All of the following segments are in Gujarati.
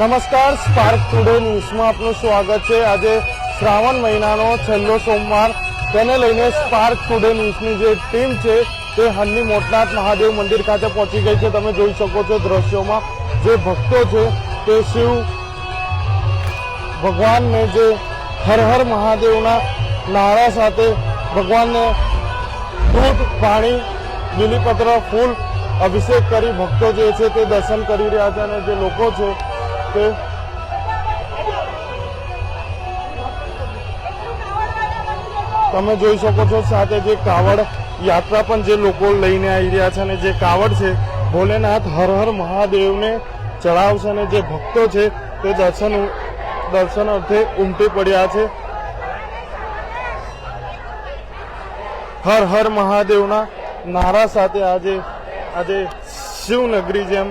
નમસ્કાર સ્પાર્ક ટુડે ન્યૂઝમાં આપનું સ્વાગત છે. આજે શ્રાવણ મહિનાનો છેલ્લો સોમવાર. તેને લઈને સ્પાર્ક ટુડે ન્યૂઝની જે ટીમ છે, તે હન્ની મોટનાથ મહાદેવ મંદિર ખાતે પહોંચી ગઈ છે. તમે જોઈ શકો છો દ્રશ્યોમાં જે ભક્તો છે, તે શિવ ભગવાનને જે હર હર મહાદેવના નારા સાથે ભગવાનને દૂધ, પાણી બીલીપત્ર ફૂલ અભિષેક કરી ભક્તો જે છે, તે દર્શન કરી રહ્યા છે અને જે લોકો છે તે તમે જોઈ શકો છો સાથે જે કાવડ યાત્રા પણ જે લોકો લઈને આવી રહ્યા છે અને જે કાવડ છે, ભોલેનાથ હર હર મહાદેવને ચડાવશે અને જે ભક્તો છે, તે દર્શન દર્શન અર્થે ઉમટી પડ્યા છે. હર હર મહાદેવના નારા સાથે આજે આજે શિવનગરી જેમ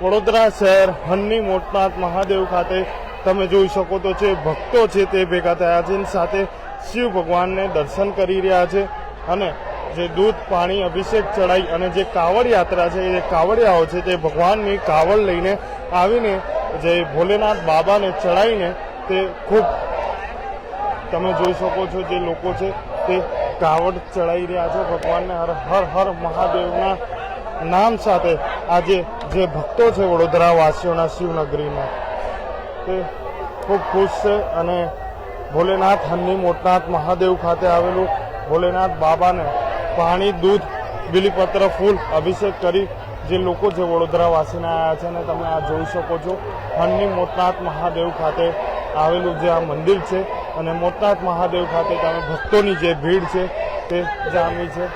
વડોદરા શહેર હન્ની મોટનાથ મહાદેવ ખાતે તમે જોઈ શકો તો છે ભક્તો છે તે ભેગા થયા છે. સાથે શિવ ભગવાનને દર્શન કરી રહ્યા છે અને જે દૂધ, પાણી, અભિષેક ચડાઈ અને જે કાવડ યાત્રા છે, એ કાવડિયાઓ છે તે ભગવાનની કાવડ લઈને આવીને જે ભોલેનાથ બાબાને ચડાવીને તે ખૂબ તમે જોઈ શકો છો જે લોકો છે તે કાવડ ચડાવી રહ્યા છે. ભગવાનને હર હર હર મહાદેવના નામ સાથે આજે જે ભક્તો છે વડોદરા વાસીઓના શિવનગરીના, તે ખૂબ ખુશ છે અને ભોલેનાથ હન્ની મોટનાથ મહાદેવ ખાતે આવેલું ભોલેનાથ બાબાને પાણી, દૂધ, બીલીપત્ર, ફૂલ અભિષેક કરી જે લોકો છે વડોદરા વાસીને આવ્યા છે અને તમે આ જોઈ શકો છો. હન્ની મોટનાથ મહાદેવ ખાતે આવેલું જે આ મંદિર છે અને મોટનાથ મહાદેવ ખાતે તમે ભક્તોની જે ભીડ છે તે જામી છે.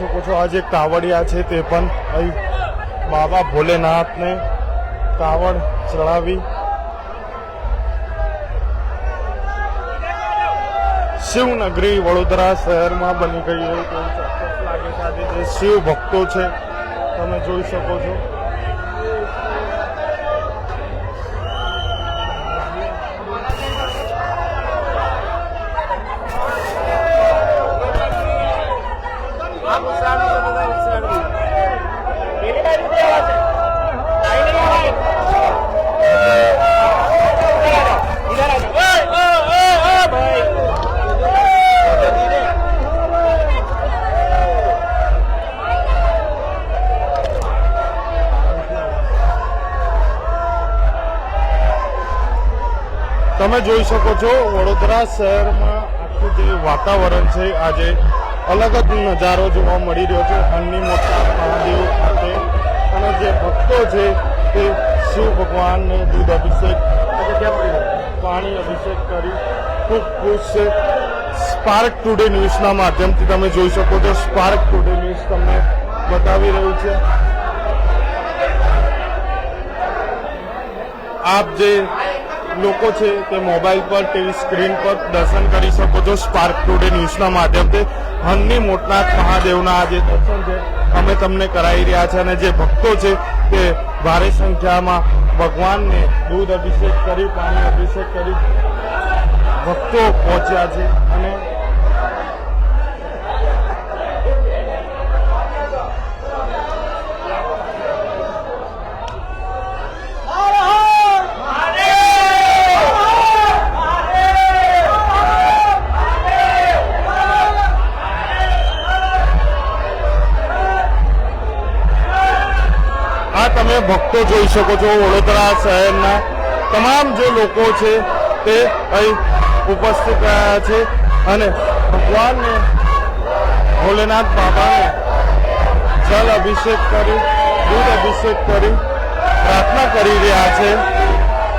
શકો છો. આ કાવડિયા છે તે પણ અહીં બાબા ભોલેનાથને કાવડ ચડાવી. શિવનગરી વડોદરા શહેરમાં બની ગઈ હોય તેવું લાગે છે. આજે જે શિવ ભક્તો છે, તમે જોઈ શકો છો. તમે જોઈ શકો છો, વડોદરા શહેરમાં આખું જે વાતાવરણ છે, આજે અલગ જ નજારો જોવા મળી રહ્યો છે. હન્ની મોટા મહાદેવ ખાતે. અને જે ભક્તો છે, તે શિવ ભગવાનને દૂધ અભિષેક પાણી અભિષેક કરી ખૂબ ખુશ છે. સ્પાર્ક ટુડે ન્યૂઝના માધ્યમથી તમે જોઈ શકો છો. સ્પાર્ક ટુડે ન્યૂઝ તમને બતાવી રહ્યું છે. આપ જે લોકો છે તે મોબાઈલ પર, ટીવી સ્ક્રીન પર દર્શન કરી શકો છો સ્પાર્ક ટુડે ન્યૂઝના માધ્યમથી. હનની મોટનાથ મહાદેવના આ જે દર્શન છે. અમે તમને કરાવી રહ્યા છે અને જે ભક્તો છે તે ભારે સંખ્યામાં ભગવાનને દૂધ અભિષેક કરી પાણી અભિષેક કરી ભક્તો પહોંચ્યા છે અને આ તમે ભક્તો જોઈ શકો છો વડોદરા શહેરના. તમામ જે લોકો છે તે અહીં ઉપસ્થિત રહ્યા છે અને ભગવાનને ભોલેનાથ બાબાને જલ અભિષેક કરી, દૂધ અભિષેક કરી, પ્રાર્થના કરી રહ્યા છે.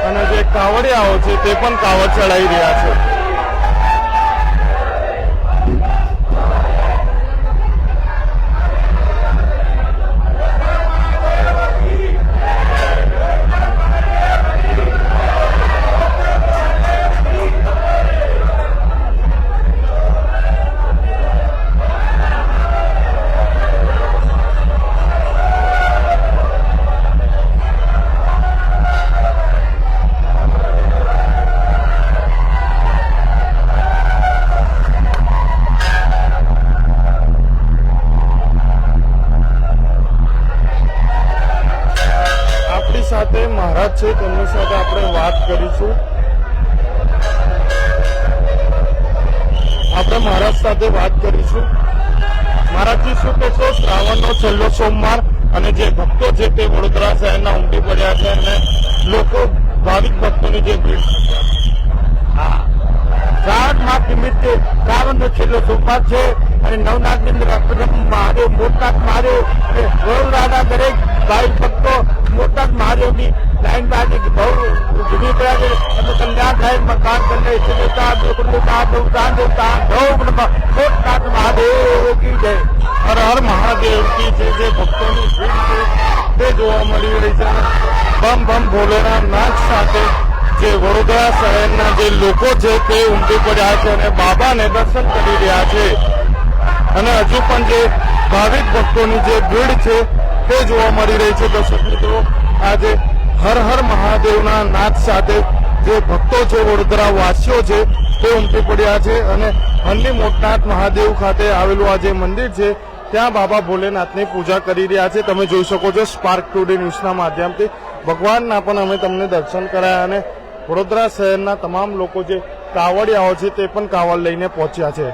અને જે કાવડિયાઓ છે તે પણ કાવડ ચડાવી રહ્યા છે. છે, તેમની સાથે આપણે વાત કરીશું. આપણે મહારાજ સાથે વાત કરીશું. મહારાજજી શું કહેશો શ્રાવણનો છેલ્લો સોમવાર અને જે ભક્તો છે તે વડોદરા શહેરના ઉમટી પડ્યા છે અને લોકો ભાવિક ભક્તોની જે ભીડ શ્રાવણ માસ નિમિત્તે શ્રાવણનો છેલ્લો સોમવાર છે અને નવનાથની અંદર મહાદેવ મોટનાથ મહાદેવ વડોદરાના દરેક ભાઈ ભક્તો મોટનાથ મહાદેવની લાઈન બાજુ બહુ જુદી પડ્યા છે. અને કલ્યાણ થાય મકાન કલ્યાણ ઇષ્ટ દેવતા દેવતા દેવતા ગૌ નવ મહાદેવ કી જય. હર હર મહાદેવ કી જે જે ભક્તોની ભીડ છે તે જોવા મળી રહી છે. બમ બમ ભોલેના નાચ સાથે જે વડોદરા શહેરના જે લોકો છે તે ઉમટી પડ્યા છે અને બાબાને દર્શન કરી રહ્યા છે. અને હજુ પણ જે ભાવિક ભક્તોની જે ભીડ છે તે જોવા મળી રહી છે. દર્શક મિત્રો, આજે હર હર મહાદેવના નાદ સાથે જે ભક્તો છે વડોદરા વાસીઓ છે, તે ઉમટી પડ્યા છે અને હન્ની મોટનાથ મહાદેવ ખાતે આવેલું આ જે મંદિર છે, ત્યાં બાબા ભોલેનાથની પૂજા કરી રહ્યા છે. તમે જોઈ શકો છો સ્પાર્ક ટુડે ન્યૂઝના માધ્યમથી. ભગવાનના પણ અમે તમને દર્શન કરાયા અને વડોદરા શહેરના તમામ લોકો જે કાવડિયાઓ છે, તે પણ કાવડ લઈને પહોંચ્યા છે.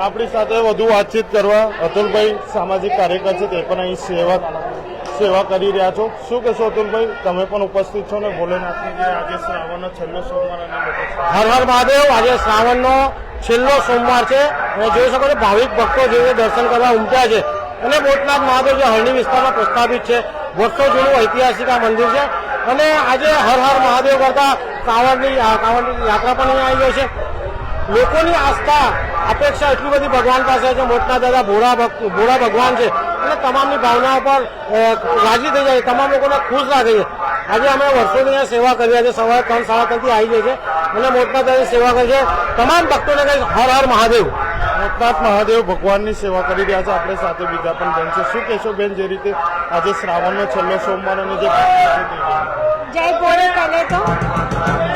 આપણી સાથે વધુ વાતચીત કરવા અતુલભાઈ સામાજિક કાર્યકર છે, તે પણ અહીં સેવા સેવા કરી રહ્યા છો. શું કહેશો અતુલભાઈ? તમે પણ ઉપસ્થિત છો ને? ભોલેનાથની જે આજે શ્રાવણનો છેલ્લો સોમવાર હર હર મહાદેવ. આજે શ્રાવણનો છેલ્લો સોમવાર છે. અને જોઈ શકો છો, ભાવિક ભક્તો જે દર્શન કરવા ઉમટ્યા છે. અને મોટનાથ મહાદેવ જે હરણી વિસ્તારમાં પ્રસ્થાપિત છે. વર્ષો જૂનું ઐતિહાસિક આ મંદિર છે. અને આજે હર હર મહાદેવ કરતા કાવડની કાવડની યાત્રા પણ અહીંયા આવી ગઈ છે. લોકોની આસ્થા અપેક્ષા એટલી બધી ભગવાન પાસે છે મોટના દાદા ભોળા ભોળા ભગવાન છે. અને તમામની ભાવનાઓ પર રાજી થઈ જાય તમામ લોકોને ખુશ રાખે છે આજે અમે વર્ષોથી અહીંયા સેવા કરી છે સવારે ત્રણ સાડા ત્રણથી આવી જાય છે અને મોટના દાદાની સેવા કરી છે. તમામ ભક્તોને છે, હર હર મહાદેવ. મોટનાથ મહાદેવ ભગવાનની સેવા કરી રહ્યા છે. આપણે સાથે બીજા પણ બેન છે. શું કહેશો બેન જે રીતે આજે શ્રાવણનો છેલ્લો સોમવાર અને જે જય ભોલે પહેલે તો.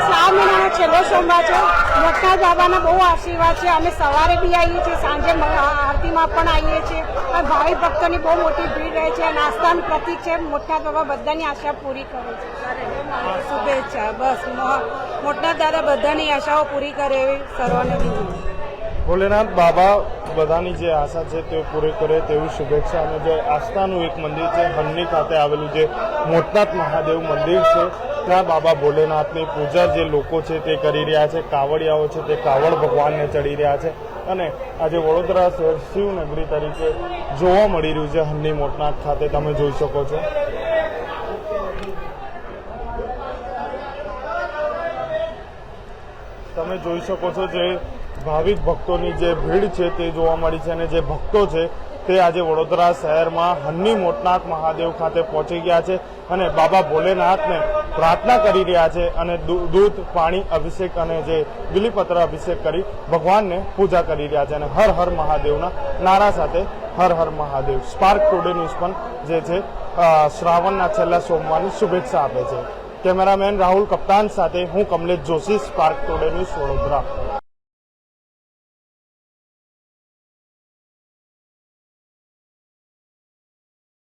શ્રાવણ મહિનાનો છેલ્લો સોમવાર છે. મોટા બાબાના બહુ આશીર્વાદ છે. અમે સવારે બી આવીએ છીએ સાંજે આરતીમાં પણ આવીએ છીએ. અને ભાવિક ભક્તોની બહુ મોટી ભીડ રહે છે. નાસ્તાનું પ્રતિક છે. મોટા બાબા બધાની આશા પૂરી કરે છે. શુભેચ્છા. બસ મોટા દાદા બધાની આશાઓ પૂરી કરે એવી સર્વને વિનંતી ભોલેનાથ બાબા બધાની જે આશા છે તે પૂરી કરે તેવી શુભેચ્છા અને જે આસ્થાનું એક મંદિર છે, હન્ની ખાતે આવેલું જે મોટનાથ મહાદેવ મંદિર છે, ત્યાં બાબા ભોલેનાથની પૂજા જે લોકો છે તે કરી રહ્યા છે, કાવડિયાઓ છે તે કાવડ ભગવાનને ચડી રહ્યા છે અને આજે વડોદરા શહેર શિવનગરી તરીકે જોવા મળી રહ્યું છે હન્ની મોટનાથ ખાતે. તમે જોઈ શકો છો. તમે જોઈ શકો છો જે ભાવિક ભક્તોની જે ભીડ છે તે જોવા મળી છે અને જે ભક્તો છે તે આજે વડોદરા શહેરમાં હન્ની મોટનાથ મહાદેવ ખાતે પહોંચી ગયા છે અને બાબા ભોલેનાથને પ્રાર્થના કરી રહ્યા છે અને દૂધ, પાણી, અભિષેક અને જે બિલીપત્ર અભિષેક કરી ભગવાનને પૂજા કરી રહ્યા છે અને હર હર મહાદેવના નારા સાથે Har Har Mahadev. Spark today news પણ જે છે શ્રાવણના છેલ્લા સોમવારની શુભેચ્છા આપે છે. કેમેરામેન રાહુલ કપ્તાન સાથે હું Kamlesh Joshi Spark Today News Vadodara.